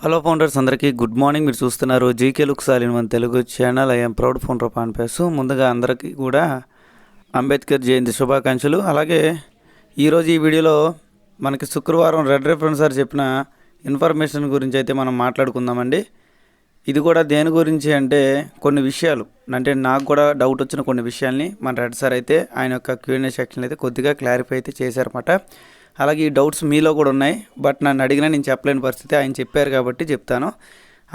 Hello founders అందరికీ good morning మీరు చూస్తున్నారు GK look సాలిన్ one Telugu channel I'm proud founder of ఆన్పేస్ ముందుగా అందరికీ కూడా అంబేద్కర్ జయంతి శుభాకాంక్షలు. అలాగే ఈరోజు ఈ వీడియోలో మనకి శుక్రవారం రెడ్ రెఫరెన్స్ సార్ చెప్పిన ఇన్ఫర్మేషన్ గురించి అయితే మనం మాట్లాడుకుందామండి. ఇది కూడా దేని గురించి అంటే కొన్ని విషయాలు. అంటే నాకు కూడా డౌట్ వచ్చిన కొన్ని విషయాల్ని మన రెడ్ సార్ అయితే ఆయన యొక్క క్యూఎన్ఏ సెక్షన్ అయితే కొద్దిగా క్లారిఫై అయితే చేశారన్నమాట. అలాగే ఈ డౌట్స్ మీలో కూడా ఉన్నాయి. బట్ నన్ను అడిగినా నేను చెప్పలేని పరిస్థితి. ఆయన చెప్పారు కాబట్టి చెప్తాను.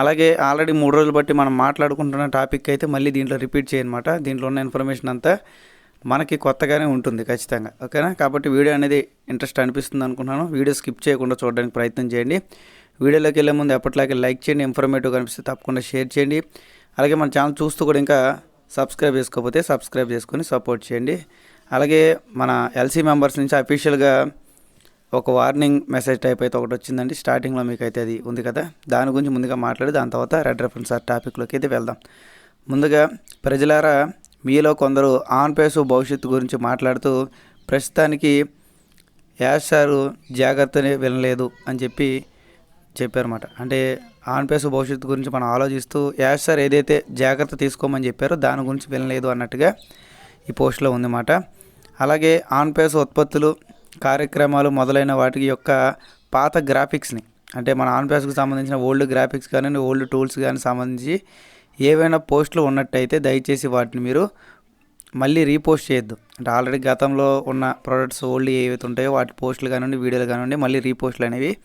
అలాగే ఆల్రెడీ మూడు రోజులు బట్టి మనం మాట్లాడుకుంటున్న టాపిక్ అయితే మళ్ళీ దీంట్లో రిపీట్ చేయనమాట. దీంట్లో ఉన్న ఇన్ఫర్మేషన్ అంతా మనకి కొత్తగానే ఉంటుంది ఖచ్చితంగా. ఓకేనా? కాబట్టి వీడియో అనేది ఇంట్రెస్ట్ అనిపిస్తుంది అనుకుంటున్నాను వీడియో స్కిప్ చేయకుండా చూడడానికి ప్రయత్నం చేయండి. వీడియోలోకి వెళ్ళే ముందు ఎప్పటిలాగే లైక్ చేయండి. ఇన్ఫర్మేటివ్ కనిపిస్తే తప్పకుండా షేర్ చేయండి. అలాగే మన ఛానల్ చూస్తూ కూడా ఇంకా సబ్స్క్రైబ్ చేసుకోకపోతే సబ్స్క్రైబ్ చేసుకొని సపోర్ట్ చేయండి. అలాగే మన ఎల్సీ మెంబర్స్ నుంచి అఫీషియల్గా ఒక వార్నింగ్ మెసేజ్ టైప్ అయితే ఒకటి వచ్చిందండి. స్టార్టింగ్లో మీకు అయితే అది ఉంది కదా. దాని గురించి ముందుగా మాట్లాడి దాని తర్వాత రెడ్ రెఫరెన్స్ ఆర్ టాపిక్లోకి అయితే వెళ్దాం. ముందుగా ప్రజలారా మీలో కొందరు ఆన్ పేసు భవిష్యత్తు గురించి మాట్లాడుతూ ప్రస్తుతానికి యాష్ సారు జాగ్రత్తనే వినలేదు అని చెప్పి చెప్పారన్నమాట. అంటే ఆన్ పేసు భవిష్యత్తు గురించి మనం ఆలోచిస్తూ యాష్ సార్ ఏదైతే జాగ్రత్త తీసుకోమని చెప్పారో దాని గురించి వినలేదు అన్నట్టుగా ఈ పోస్ట్లో ఉందన్నమాట. అలాగే ఆన్ పేస్ ఉత్పత్తులు కార్యక్రమాలు మొదలైన వాటి యొక్క పాత గ్రాఫిక్స్ని అంటే మన ఆన్ సంబంధించిన ఓల్డ్ గ్రాఫిక్స్ కానీ ఓల్డ్ టూల్స్ కానీ సంబంధించి ఏవైనా పోస్టులు ఉన్నట్టయితే దయచేసి వాటిని మీరు మళ్ళీ రీపోస్ట్ చేయొద్దు. అంటే ఆల్రెడీ గతంలో ఉన్న ప్రోడక్ట్స్ ఓల్డ్ ఏవైతే ఉంటాయో వాటి పోస్టులు కానివ్వండి వీడియోలు కానివ్వండి మళ్ళీ రీపోస్టులు అనేవి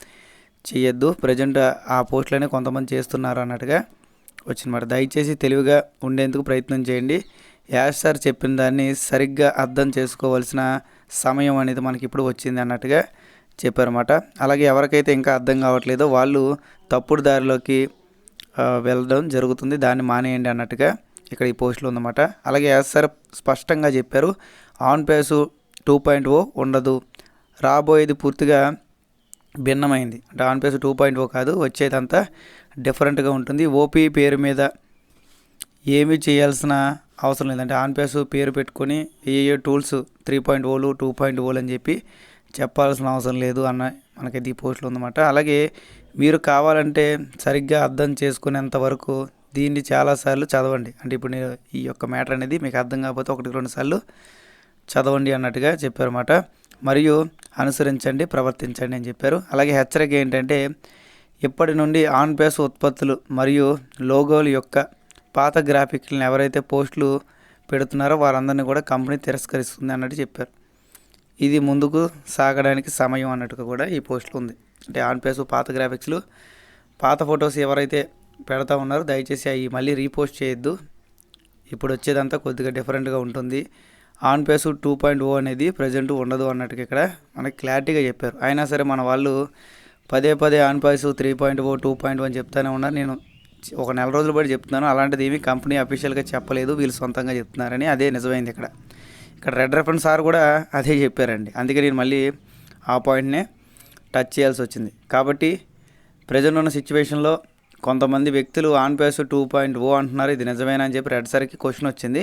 చేయొద్దు. ప్రజెంట్ ఆ పోస్టులు అనేవి కొంతమంది చేస్తున్నారు అన్నట్టుగా వచ్చిందన్నమాట దయచేసి తెలివిగా ఉండేందుకు ప్రయత్నం చేయండి. యాష్ సార్ చెప్పిన దాన్ని సరిగ్గా అర్థం చేసుకోవాల్సిన సమయం అనేది మనకి ఇప్పుడు వచ్చింది అన్నట్టుగా చెప్పారన్నమాట. అలాగే ఎవరికైతే ఇంకా అర్థం కావట్లేదో వాళ్ళు తప్పుడు దారిలోకి వెళ్ళడం జరుగుతుంది. దాన్ని మానేయండి అన్నట్టుగా ఇక్కడ ఈ పోస్టులు ఉందన్నమాట. అలాగే ఎస్ఆర్ సార్ స్పష్టంగా చెప్పారు on face two point O ఉండదు. రాబోయేది పూర్తిగా భిన్నమైంది. అంటే on face two point O కాదు వచ్చేదంతా డిఫరెంట్గా ఉంటుంది. ఓపీ పేరు మీద ఏమి చేయాల్సిన అవసరం లేదంటే ఆన్పేస్ పేరు పెట్టుకొని ఏ ఏ టూల్స్ త్రీ పాయింట్ ఓలు టూ పాయింట్ ఓలు అని చెప్పి చెప్పాల్సిన అవసరం లేదు అన్న మనకైతే ఈ పోస్టులు ఉందన్నమాట. అలాగే మీరు కావాలంటే సరిగ్గా అర్థం చేసుకునేంత వరకు దీన్ని చాలాసార్లు చదవండి. అంటే ఇప్పుడు నేను ఈ యొక్క మ్యాటర్ అనేది మీకు అర్థం కాకపోతే ఒకటి రెండు సార్లు చదవండి అన్నట్టుగా చెప్పారన్నమాట. మరియు అనుసరించండి ప్రవర్తించండి అని చెప్పారు. అలాగే హెచ్చరిక ఏంటంటే ఇప్పటి నుండి ఆన్ బేస్ ఉత్పత్తులు మరియు లోగోల యొక్క పాత గ్రాఫిక్లను ఎవరైతే పోస్టులు పెడుతున్నారో వారందరినీ కూడా కంపెనీ తిరస్కరిస్తుంది అన్నట్టు చెప్పారు. ఇది ముందుకు సాగడానికి సమయం అన్నట్టుగా కూడా ఈ పోస్టులు ఉంది. అంటే ఆన్ పేస్ పాత గ్రాఫిక్స్లు పాత ఫొటోస్ ఎవరైతే పెడతా ఉన్నారో దయచేసి అవి మళ్ళీ రీపోస్ట్ చేయొద్దు. ఇప్పుడు వచ్చేదంతా కొద్దిగా డిఫరెంట్గా ఉంటుంది. On pace two point O అనేది ప్రజెంట్ ఉండదు అన్నట్టుగా ఇక్కడ మనకి క్లారిటీగా చెప్పారు. అయినా సరే మన వాళ్ళు పదే పదే on pace three point O two point అని చెప్తానే ఉన్నారు. నేను ఒక నెల రోజులు బట్టి చెప్తున్నాను. అలాంటిది ఏమీ కంపెనీ అఫీషియల్గా చెప్పలేదు. వీళ్ళు సొంతంగా చెప్తున్నారని అదే నిజమైంది ఇక్కడ. ఇక్కడ రెడ్ రెఫరెన్స్ సార్ కూడా అదే చెప్పారండి. అందుకే నేను మళ్ళీ ఆ పాయింట్నే టచ్ చేయాల్సి వచ్చింది. కాబట్టి ప్రజెంట్ ఉన్న సిచ్యువేషన్లో కొంతమంది వ్యక్తులు on pace two point O అంటున్నారు. ఇది నిజమేనా అని చెప్పి రెడ్ సార్కి క్వశ్చన్ వచ్చింది.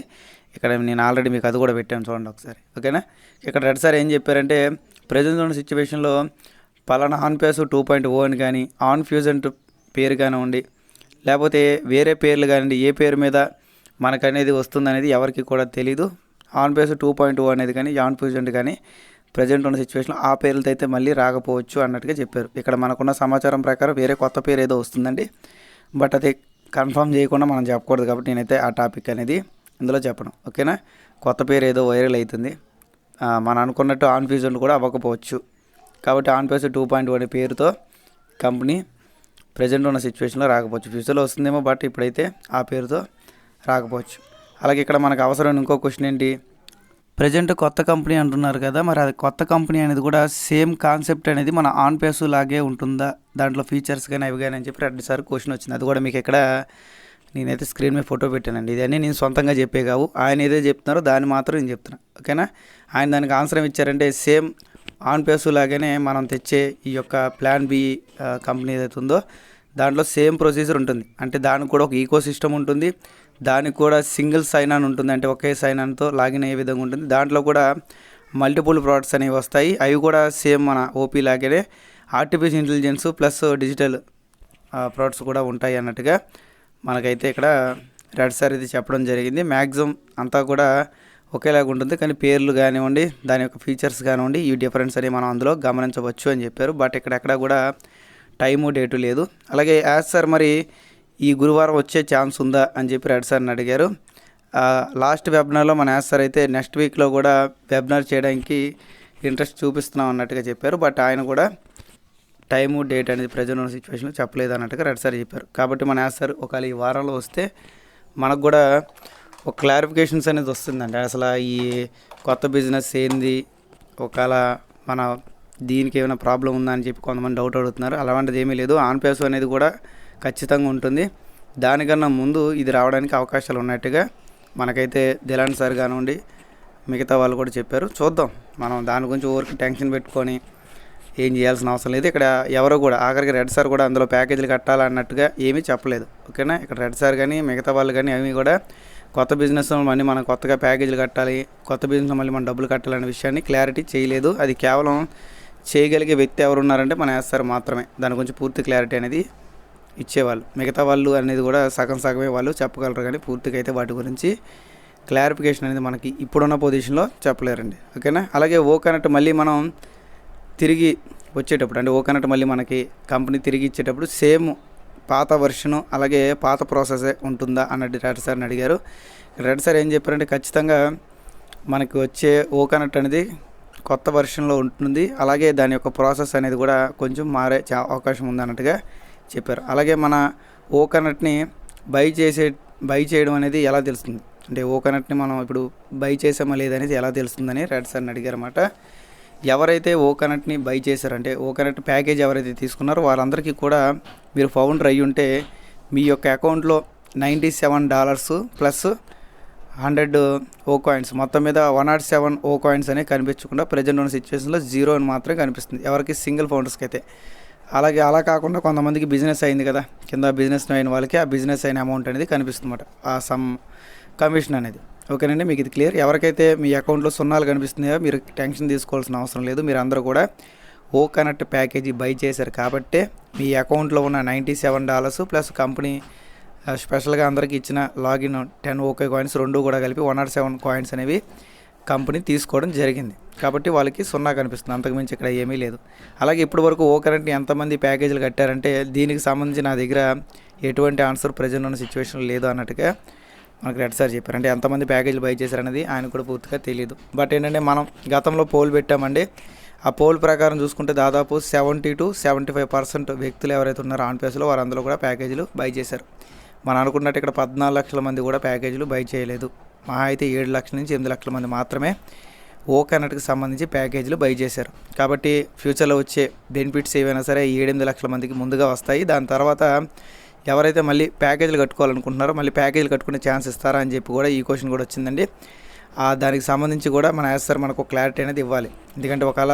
ఇక్కడ నేను ఆల్రెడీ మీకు అది కూడా పెట్టాను చూడండి ఒకసారి. ఓకేనా? ఇక్కడ రెడ్ సార్ ఏం చెప్పారంటే ప్రజెంట్ ఉన్న సిచ్యువేషన్లో పలానా on pace two point O అని కానీ ఆన్ ఫ్యూజన్ పేరు కానివ్వండి లేకపోతే వేరే పేర్లు కానివ్వండి ఏ పేరు మీద మనకనేది అనేది వస్తుందనేది ఎవరికి కూడా తెలీదు. On pace two point two అనేది కానీ ఆన్ ఫ్యూజెంట్ కానీ ప్రజెంట్ ఉన్న సిచ్యువేషన్లో ఆ పేర్లతో అయితే మళ్ళీ రాకపోవచ్చు అన్నట్టుగా చెప్పారు. ఇక్కడ మనకున్న సమాచారం ప్రకారం వేరే కొత్త పేరు ఏదో వస్తుందండి. బట్ అది కన్ఫర్మ్ చేయకుండా మనం చెప్పకూడదు కాబట్టి నేనైతే ఆ టాపిక్ అనేది ఇందులో చెప్పను. ఓకేనా? కొత్త పేరు ఏదో వైరల్ అవుతుంది. మనం అనుకున్నట్టు ఆన్ ఫ్యూజన్ కూడా అవ్వకపోవచ్చు. కాబట్టి ఆన్ పేస్ టూ పాయింట్ అనే పేరుతో కంపెనీ ప్రజెంట్ ఉన్న సిచ్యువేషన్లో రాకపోవచ్చు. ఫ్యూచర్లో వస్తుందేమో బట్ ఇప్పుడైతే ఆ పేరుతో రాకపోవచ్చు. అలాగే ఇక్కడ మనకు అవసరమైన ఇంకో క్వశ్చన్ ఏంటి? ప్రజెంట్ కొత్త కంపెనీ అంటున్నారు కదా మరి అది కొత్త కంపెనీ అనేది కూడా సేమ్ కాన్సెప్ట్ అనేది మన ఆన్ పేస్ లాగే ఉంటుందా? దాంట్లో ఫీచర్స్ కానీ అవి కానీ అని చెప్పి రెండు క్వశ్చన్ వచ్చింది. అది కూడా మీకు ఇక్కడ నేనైతే స్క్రీన్ మీద ఫోటో పెట్టానండి. ఇదన్నీ నేను సొంతంగా చెప్పే కావు. ఆయన ఏదో చెప్తున్నారో దాన్ని మాత్రం నేను చెప్తున్నాను ఓకేనా? ఆయన దానికి ఆన్సర్ ఇచ్చారంటే సేమ్ ఆన్ పేస్ లాగానే మనం తెచ్చే ఈ యొక్క ప్లాన్ బి కంపెనీ ఏదైతే ఉందో దాంట్లో సేమ్ ప్రొసీజర్ ఉంటుంది. అంటే దానికి కూడా ఒక ఈకో సిస్టమ్ ఉంటుంది. దానికి కూడా సింగిల్ సైన్ ఆన్ ఉంటుంది. అంటే ఒకే సైన్ ఆన్తో లాగిన్ అయ్యే విధంగా ఉంటుంది. దాంట్లో కూడా మల్టిపుల్ ప్రోడక్ట్స్ అనేవి వస్తాయి. అవి కూడా సేమ్ మన ఓపీ లాగానే artificial intelligence plus digital products కూడా ఉంటాయి అన్నట్టుగా మనకైతే ఇక్కడ రెడ్ సార్ ఇది చెప్పడం జరిగింది. మ్యాక్సిమం అంతా కూడా ఒకేలాగా ఉంటుంది. కానీ పేర్లు కానివ్వండి దాని యొక్క ఫీచర్స్ కానివ్వండి ఈ డిఫరెన్స్ అని మనం అందులో గమనించవచ్చు అని చెప్పారు. బట్ ఇక్కడెక్కడ కూడా టైము డేటు లేదు. అలాగే యాజ్ సార్ మరి ఈ గురువారం వచ్చే ఛాన్స్ ఉందా అని చెప్పి రెడ్ సార్ని అడిగారు. లాస్ట్ వెబినార్లో మన యాజ్ సార్ అయితే నెక్స్ట్ వీక్లో కూడా వెబినార్ చేయడానికి ఇంట్రెస్ట్ చూపిస్తున్నాం అన్నట్టుగా చెప్పారు. బట్ ఆయన కూడా టైము డేట్ అనేది ప్రజెంట్ ఉన్న సిచ్యువేషన్లో చెప్పలేదు అన్నట్టుగా రెడ్ సార్ చెప్పారు. కాబట్టి మన యాజ్ సార్ ఒకవేళ ఈ వారంలో వస్తే మనకు కూడా ఒక క్లారిఫికేషన్స్ అనేది వస్తుందండి. అసలు ఈ కొత్త బిజినెస్ ఏంది? ఒకవేళ మన దీనికి ఏమైనా ప్రాబ్లం ఉందా అని చెప్పి కొంతమంది డౌట్ అడుగుతున్నారు. అలాంటిది ఏమీ లేదు. ఆన్ పేస్ అనేది కూడా ఖచ్చితంగా ఉంటుంది. దానికన్నా ముందు ఇది రావడానికి అవకాశాలు ఉన్నట్టుగా మనకైతే దిలాన్ సార్ కానివ్వండి మిగతా వాళ్ళు కూడా చెప్పారు. చూద్దాం. మనం దాని గురించి ఊరికి టెన్షన్ పెట్టుకొని ఏం చేయాల్సిన అవసరం లేదు. ఇక్కడ ఎవరో కూడా ఆఖరికి రెడ్ సార్ కూడా అందులో ప్యాకేజీలు కట్టాలన్నట్టుగా ఏమీ చెప్పలేదు. ఓకేనా? ఇక్కడ రెడ్ సార్ కానీ మిగతా వాళ్ళు కానీ అవి కూడా కొత్త బిజినెస్ మళ్ళీ మనం కొత్తగా ప్యాకేజీలు కట్టాలి కొత్త బిజినెస్ మళ్ళీ మనం డబ్బులు కట్టాలనే విషయాన్ని క్లారిటీ చేయలేదు. అది కేవలం చేయగలిగే వ్యక్తి ఎవరు ఉన్నారంటే మన వేస్తారు మాత్రమే. దాని గురించి పూర్తి క్లారిటీ అనేది ఇచ్చేవాళ్ళు. మిగతా వాళ్ళు అనేది కూడా సగం సగమే వాళ్ళు చెప్పగలరు కానీ పూర్తిగా అయితే వాటి గురించి క్లారిఫికేషన్ అనేది మనకి ఇప్పుడున్న పొజిషన్లో చెప్పలేరండి. ఓకేనా? అలాగే ఓ కనెక్ట్ మళ్ళీ మనం తిరిగి వచ్చేటప్పుడు అంటే ఓ కనెక్ట్ మళ్ళీ మనకి కంపెనీ తిరిగి ఇచ్చేటప్పుడు సేమ్ పాత వర్షను అలాగే పాత ప్రాసెసే ఉంటుందా అన్నట్టు రెడ్ సార్ని అడిగారు. రెడ్ సార్ ఏం చెప్పారంటే ఖచ్చితంగా మనకి వచ్చే ఓకనట్ అనేది కొత్త వర్షన్లో ఉంటుంది. అలాగే దాని యొక్క ప్రాసెస్ అనేది కూడా కొంచెం మారే అవకాశం ఉంది అన్నట్టుగా చెప్పారు. అలాగే మన ఓకనట్ని బై చేసే బై చేయడం అనేది ఎలా తెలుస్తుంది? అంటే ఓకనట్ని మనం ఇప్పుడు బై చేసామా లేదనేది ఎలా తెలుస్తుందని రెడ్ సార్ని అడిగారు అన్నమాట ఎవరైతే ఓ కనెక్ట్ని బై చేశారంటే ఓ కనెక్ట్ ప్యాకేజ్ ఎవరైతే తీసుకున్నారో వారందరికీ కూడా మీరు ఫౌండర్ అయ్యి ఉంటే మీ యొక్క అకౌంట్లో ninety seven dollars plus hundred O coins. మొత్తం మీద one naught seven O coins అనేవి కనిపించకుండా ప్రజెంట్ ఉన్న సిచ్యువేషన్లో జీరో అని మాత్రమే కనిపిస్తుంది. ఎవరికి సింగిల్ ఫౌండర్స్కి అయితే. అలాగే అలా కాకుండా కొంతమందికి బిజినెస్ అయింది కదా కింద బిజినెస్ అయిన వాళ్ళకి ఆ బిజినెస్ అయిన అమౌంట్ అనేది కనిపిస్తుంది ఆ సమ్ కమిషన్ అనేది. ఓకేనండి మీకు ఇది క్లియర్. ఎవరికైతే మీ అకౌంట్లో సున్నాలు కనిపిస్తున్నాయో మీరు టెన్షన్ తీసుకోవాల్సిన అవసరం లేదు. మీరు అందరూ కూడా ఓ కనెక్ట్ ప్యాకేజీ బై చేశారు కాబట్టే మీ అకౌంట్లో ఉన్న ninety seven dollars plus company స్పెషల్గా అందరికి ఇచ్చిన లాగిన్ టెన్ ఓకే కాయిన్స్ రెండు కూడా కలిపి వన్ నాట్ సెవెన్ కాయిన్స్ అనేవి కంపెనీ తీసుకోవడం జరిగింది. కాబట్టి వాళ్ళకి సున్నా కనిపిస్తుంది. అంతకుమించి ఇక్కడ ఏమీ లేదు. అలాగే ఇప్పటి వరకు ఓ కరెంట్ ఎంతమంది ప్యాకేజీలు కట్టారంటే దీనికి సంబంధించి నా దగ్గర ఎటువంటి ఆన్సర్ ప్రజెంట్ ఉన్న సిచ్యువేషన్ లేదు అన్నట్టుగా మనకు రెడ్ సార్ చెప్పారు. అంటే ఎంతమంది ప్యాకేజీలు బై చేశారనేది ఆయన కూడా పూర్తిగా తెలియదు బట్ ఏంటంటే మనం గతంలో పోల్ పెట్టామండి. ఆ పోల్ ప్రకారం చూసుకుంటే దాదాపు seventy to seventy five percent వ్యక్తులు ఎవరైతే ఉన్నారో ఆన్పేస్లో వారందరూ కూడా ప్యాకేజీలు బై చేశారు. మనం అనుకున్నట్టు ఇక్కడ పద్నాలుగు లక్షల మంది కూడా ప్యాకేజీలు బై చేయలేదు. మా అయితే ఏడు లక్షల నుంచి ఎనిమిది లక్షల మంది మాత్రమే ఓ కనెక్ట్కి సంబంధించి ప్యాకేజీలు బై చేశారు. కాబట్టి ఫ్యూచర్లో వచ్చే బెనిఫిట్స్ ఏవైనా సరే ఏడెనిమిది లక్షల మందికి ముందుగా వస్తాయి. దాని తర్వాత ఎవరైతే మళ్ళీ ప్యాకేజీలు కట్టుకోవాలనుకుంటున్నారో మళ్ళీ ప్యాకేజీలు కట్టుకునే ఛాన్స్ ఇస్తారా అని చెప్పి కూడా ఈ క్వశ్చన్ కూడా వచ్చిందండి. దానికి సంబంధించి కూడా మన యాసర్ మనకు క్లారిటీ అనేది ఇవ్వాలి. ఎందుకంటే ఒకవేళ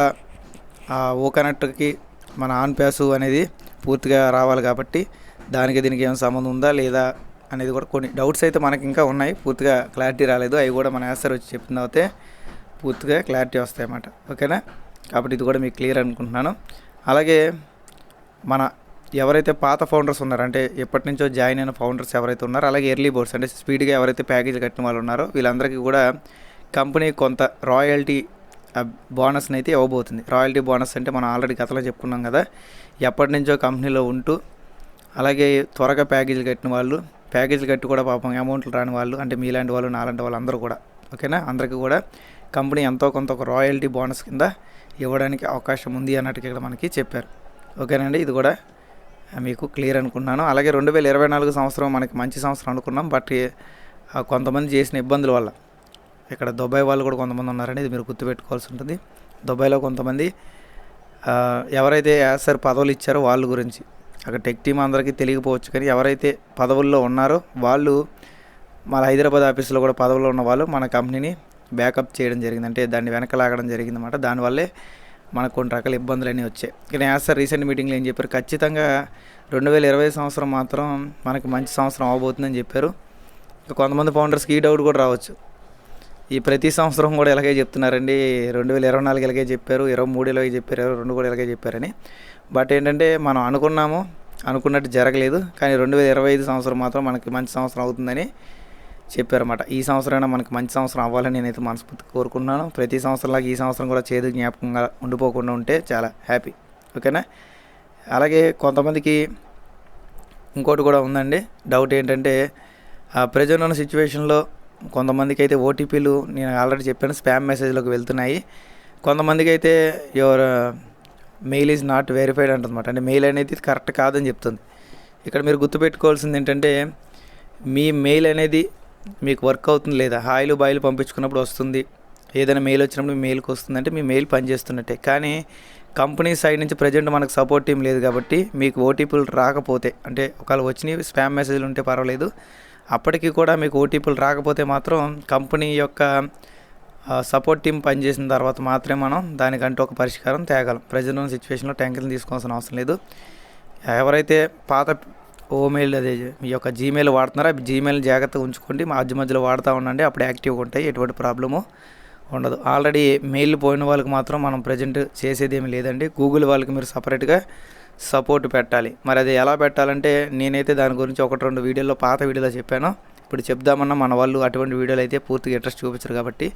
ఆ ఓ కనెక్ట్కి మన ఆన్ ప్యాసు అనేది పూర్తిగా రావాలి కాబట్టి దానికి దీనికి ఏమైనా సంబంధం ఉందా లేదా అనేది కూడా కొన్ని డౌట్స్ అయితే మనకి ఇంకా ఉన్నాయి. పూర్తిగా క్లారిటీ రాలేదు. అవి కూడా మన యాసర్ వచ్చి చెప్పిన తర్వాత పూర్తిగా క్లారిటీ వస్తాయి అన్నమాట ఓకేనా? కాబట్టి ఇది కూడా మీకు క్లియర్ అనుకుంటున్నాను. అలాగే మన ఎవరైతే పాత ఫౌండర్స్ ఉన్నారో అంటే ఎప్పటి నుంచో జాయిన్ అయిన ఫౌండర్స్ ఎవరైతే ఉన్నారో అలాగే ఎర్లీ బోర్డ్స్ అంటే స్పీడ్గా ఎవరైతే ప్యాకేజ్ కట్టిన వాళ్ళు ఉన్నారో వీళ్ళందరికీ కూడా కంపెనీ కొంత రాయల్టీ బోనస్ని అయితే ఇవ్వబోతుంది. రాయల్టీ బోనస్ అంటే మనం ఆల్రెడీ గతంలో చెప్పుకున్నాం కదా ఎప్పటి నుంచో కంపెనీలో ఉంటూ అలాగే త్వరగా ప్యాకేజీలు కట్టిన వాళ్ళు ప్యాకేజీలు కట్టి కూడా పాపం అమౌంట్లు రాని వాళ్ళు అంటే మీలాంటి వాళ్ళు నాలాంటి వాళ్ళు అందరూ కూడా ఓకేనా? అందరికీ కూడా కంపెనీ ఎంతో కొంత ఒక రాయల్టీ బోనస్ కింద ఇవ్వడానికి అవకాశం ఉంది అన్నట్టుగా ఇక్కడ మనకి చెప్పారు. ఓకేనండి? ఇది కూడా మీకు క్లియర్ అనుకున్నాను. అలాగే రెండు వేల ఇరవై నాలుగు సంవత్సరం మనకి మంచి సంవత్సరం అనుకున్నాం. బట్ కొంతమంది చేసిన ఇబ్బందుల వల్ల ఇక్కడ దుబాయ్ వాళ్ళు కూడా కొంతమంది ఉన్నారని ఇది మీరు గుర్తుపెట్టుకోవాల్సి ఉంటుంది. దుబాయ్లో కొంతమంది ఎవరైతే యాసర్ పదవులు ఇచ్చారో వాళ్ళ గురించి అక్కడ టెక్ టీం అందరికీ తెలియకపోవచ్చు కానీ ఎవరైతే పదవుల్లో ఉన్నారో వాళ్ళు మన హైదరాబాద్ ఆఫీస్లో కూడా పదవుల్లో ఉన్న వాళ్ళు మన కంపెనీని బ్యాకప్ చేయడం జరిగింది. అంటే దాన్ని వెనక లాగడం జరిగింది అనమాట దానివల్లే మనకు కొన్ని రకాల ఇబ్బందులు అనేవి వచ్చాయి. కానీ యాజ్ సార్ రీసెంట్ మీటింగ్లో ఏం చెప్పారు? ఖచ్చితంగా రెండు వేల ఇరవై సంవత్సరం మాత్రం మనకి మంచి సంవత్సరం అవబోతుందని చెప్పారు. ఇంకా కొంతమంది ఫౌండర్స్కి ఈ డౌట్ కూడా రావచ్చు. ఈ ప్రతి సంవత్సరం కూడా ఇలాగే చెప్తున్నారండి. రెండు వేల ఇరవై నాలుగు ఇలాగే చెప్పారు. ఇరవై మూడు ఇలాగే చెప్పారు. ఇరవై రెండు కూడా ఇలాగే చెప్పారని. బట్ ఏంటంటే మనం అనుకున్నాము. అనుకున్నట్టు జరగలేదు. కానీ రెండు వేల ఇరవై ఐదు సంవత్సరం మాత్రం మనకి మంచి సంవత్సరం అవుతుందని చెప్పారన్నమాట. ఈ సంవత్సరం మనకు మంచి సంవత్సరం అవ్వాలని నేనైతే మనస్ఫూర్తి కోరుకున్నాను ప్రతి సంవత్సరంలాగా ఈ సంవత్సరం కూడా చేదు జ్ఞాపకంగా ఉండిపోకుండా ఉంటే చాలా హ్యాపీ. ఓకేనా? అలాగే కొంతమందికి ఇంకోటి కూడా ఉందండి. డౌట్ ఏంటంటే ప్రజెంట్ ఉన్న సిచ్యువేషన్లో కొంతమందికి అయితే ఓటీపీలు నేను ఆల్రెడీ చెప్పాను స్పామ్ మెసేజ్లోకి వెళ్తున్నాయి. కొంతమందికి అయితే your mail is not verified అంటుందన్నమాట. అంటే మెయిల్ అనేది కరెక్ట్ కాదని చెప్తుంది. ఇక్కడ మీరు గుర్తుపెట్టుకోవాల్సింది ఏంటంటే మీ మెయిల్ అనేది మీకు వర్క్ అవుతుంది లేదా? హాయిలు బాయిలు పంపించుకున్నప్పుడు వస్తుంది. ఏదైనా మెయిల్ వచ్చినప్పుడు మీ మెయిల్కి వస్తుందంటే మీ మెయిల్ పనిచేస్తున్నట్టే. కానీ కంపెనీ సైడ్ నుంచి ప్రజెంట్ మనకు సపోర్ట్ టీం లేదు కాబట్టి మీకు ఓటీపీలు రాకపోతే అంటే ఒకవేళ వచ్చినవి స్పామ్ మెసేజ్లు ఉంటే పర్వాలేదు. అప్పటికి కూడా మీకు ఓటీపీలు రాకపోతే మాత్రం కంపెనీ యొక్క సపోర్ట్ టీం పనిచేసిన తర్వాత మాత్రమే మనం దానికంటూ ఒక పరిష్కారం తేగలం. ప్రజెంట్ ఉన్న సిచ్యువేషన్లో ట్యాంకులు తీసుకోవాల్సిన అవసరం లేదు. ఎవరైతే పాత ఓమెయిల్ అదే మీ యొక్క జీమెయిల్ వాడుతున్నారా? జీమెయిల్ జాగ్రత్తగా ఉంచుకోండి. మధ్య మధ్యలో వాడుతూ ఉండండి. అప్పుడు యాక్టివ్గా ఉంటాయి. ఎటువంటి ప్రాబ్లము ఉండదు. ఆల్రెడీ మెయిల్ పోయిన వాళ్ళకి మాత్రం మనం ప్రజెంట్ చేసేది ఏమి లేదండి. గూగుల్ వాళ్ళకి మీరు సపరేట్గా సపోర్ట్ పెట్టాలి. మరి అది ఎలా పెట్టాలంటే నేనైతే దాని గురించి ఒకటి రెండు వీడియోలో పాత వీడియోలో చెప్పాను. ఇప్పుడు చెప్దామన్నా మన వాళ్ళు అటువంటి వీడియోలు అయితే పూర్తిగా ఇంట్రెస్ట్ చూపించరు కాబట్టి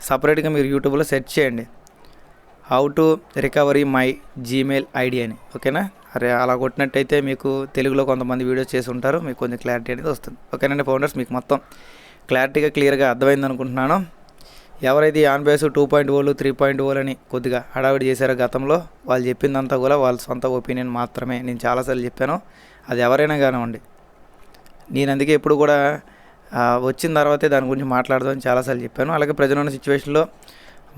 సపరేట్గా మీరు యూట్యూబ్లో సెర్చ్ చేయండి. How to recovery my Gmail ID అని. ఓకేనా? అరే అలా కొట్టినట్టయితే మీకు తెలుగులో కొంతమంది వీడియోస్ చేసి ఉంటారు మీకు కొంచెం క్లారిటీ అనేది వస్తుంది. ఓకేనండి ఫౌండర్స్ మీకు మొత్తం క్లారిటీగా క్లియర్గా అర్థమైంది అనుకుంటున్నాను. ఎవరైతే ఆన్ బేస్ టూ పాయింట్ ఓలు త్రీ పాయింట్ ఓలు అని కొద్దిగా హడావిడి చేశారో గతంలో వాళ్ళు చెప్పిందంతా కూడా వాళ్ళ సొంత ఒపీనియన్ మాత్రమే. నేను చాలాసార్లు చెప్పాను అది ఎవరైనా కానివ్వండి. నేను అందుకే ఎప్పుడు కూడా వచ్చిన తర్వాతే దాని గురించి మాట్లాడదామని చాలాసార్లు చెప్పాను. అలాగే ప్రజలున్న సిచ్యువేషన్లో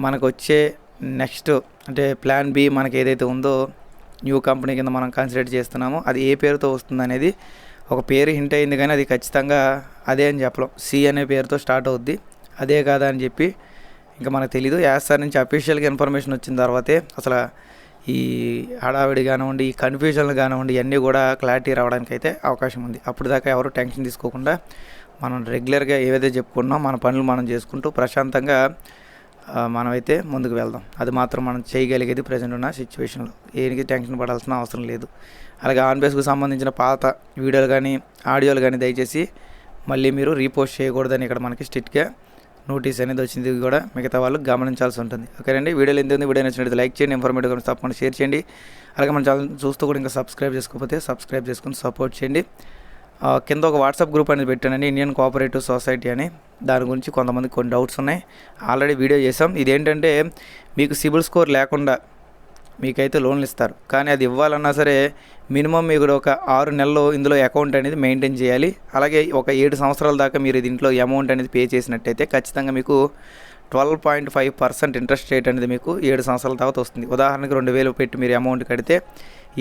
మనకు వచ్చే నెక్స్ట్ అంటే ప్లాన్ బి మనకి ఏదైతే ఉందో న్యూ కంపెనీ కింద మనం కన్సిడర్ చేస్తున్నాము. అది ఏ పేరుతో వస్తుంది అనేది ఒక పేరు హింట్ అయింది కానీ అది ఖచ్చితంగా అదే అని చెప్పలేం. సి అనే పేరుతో స్టార్ట్ అవుద్ది. అదే కాదా అని చెప్పి ఇంకా మనకు తెలీదు. యాస్ఆర్ నుంచి అఫీషియల్గా ఇన్ఫర్మేషన్ వచ్చిన తర్వాతే అసలు ఈ హడావిడి కానివ్వండి ఈ కన్ఫ్యూజన్లు కానివ్వండి ఇవన్నీ కూడా క్లారిటీ రావడానికి అయితే అవకాశం ఉంది. అప్పుడు దాకా ఎవరు టెన్షన్ తీసుకోకుండా మనం రెగ్యులర్గా ఏవైతే చెప్పుకున్నాం మన పనులు మనం చేసుకుంటూ ప్రశాంతంగా మనమైతే ముందుకు వెళ్దాం. అది మాత్రం మనం చేయగలిగేది ప్రజెంట్ ఉన్న సిచ్యువేషన్లో ఏనికి టెన్షన్ పడాల్సిన అవసరం లేదు. అలాగే ఆన్ బేస్కు సంబంధించిన పాత వీడియోలు కానీ ఆడియోలు కానీ దయచేసి మళ్ళీ మీరు రీపోస్ట్ చేయకూడదని ఇక్కడ మనకి స్ట్రిక్ట్గా నోటీస్ అనేది వచ్చింది. కూడా మిగతా వాళ్ళు గమనించాల్సి ఉంటుంది. ఓకేనండి వీడియోలు ఎంత ఉంది? వీడియో నచ్చినట్టు లైక్ చేయండి ఇన్ఫర్మేటివ్ కానీ తప్పకుండా షేర్ చేయండి. అలాగే మన ఛానల్ చూస్తూ కూడా ఇంకా సబ్స్క్రైబ్ చేసుకోకపోతే సబ్స్క్రైబ్ చేసుకుని సపోర్ట్ చేయండి. కింద ఒక వాట్సాప్ గ్రూప్ అనేది పెట్టానండి ఇండియన్ కోఆపరేటివ్ సొసైటీ అని. దాని గురించి కొంతమంది కొన్ని డౌట్స్ ఉన్నాయి. ఆల్రెడీ వీడియో చేసాం ఇదేంటంటే మీకు సిబిల్ స్కోర్ లేకుండా మీకైతే లోన్లు ఇస్తారు. కానీ అది ఇవ్వాలన్నా సరే మినిమం మీకు ఒక ఆరు నెలలు ఇందులో అకౌంట్ అనేది మెయింటైన్ చేయాలి. అలాగే ఒక ఏడు సంవత్సరాల దాకా మీరు దీంట్లో అమౌంట్ అనేది పే చేసినట్టయితే ఖచ్చితంగా మీకు twelve point five percent interest rate అనేది మీకు ఏడు సంవత్సరాల తర్వాత వస్తుంది. ఉదాహరణకు రెండు వేలు పెట్టి మీరు అమౌంట్ కడితే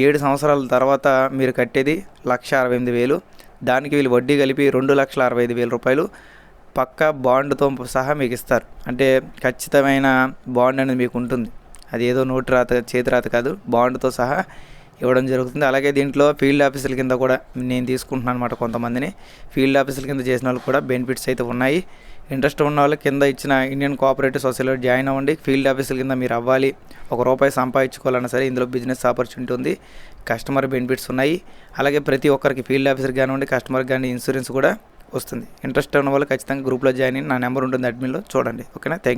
ఏడు సంవత్సరాల తర్వాత మీరు కట్టేది లక్ష అరవై ఎనిమిది వేలు. దానికి వీళ్ళు వడ్డీ కలిపి రెండు లక్షల అరవై ఐదు వేల రూపాయలు పక్క బాండ్తో సహా మీకు ఇస్తారు. అంటే ఖచ్చితమైన బాండ్ అనేది మీకు ఉంటుంది. అది ఏదో నోటు రాత చేతి రాత కాదు బాండ్తో సహా ఇవ్వడం జరుగుతుంది. అలాగే దీంట్లో ఫీల్డ్ ఆఫీసుల కింద కూడా నేను తీసుకుంటున్నాను అనమాట కొంతమందిని. ఫీల్డ్ ఆఫీసుల కింద చేసిన వాళ్ళు కూడా బెనిఫిట్స్ అయితే ఉన్నాయి. ఇంట్రెస్ట్ ఉన్న వాళ్ళు కింద ఇచ్చిన ఇండియన్ కోఆపరేటివ్ సొసైటీలో జాయిన్ అవ్వండి. ఫీల్డ్ ఆఫీసుల కింద మీరు అవ్వాలి. ఒక రూపాయి సంపాదించుకోవాలన్నా సరే ఇందులో బిజినెస్ ఆపర్చునిటీ ఉంది. కస్టమర్ బెనిఫిట్స్ ఉన్నాయి. అలాగే ప్రతి ఒక్కరికి ఫీల్డ్ ఆఫీసర్ కానివ్వండి కస్టమర్ కానీ ఇన్సూరెన్స్ కూడా వస్తుంది. ఇంట్రెస్ట్ ఉన్న వాళ్ళు ఖచ్చితంగా గ్రూప్లో జాయిన్ అయ్యి నా నెంబర్ ఉంటుంది అడ్మిన్లో. చూడండి. ఓకేనా? థ్యాంక్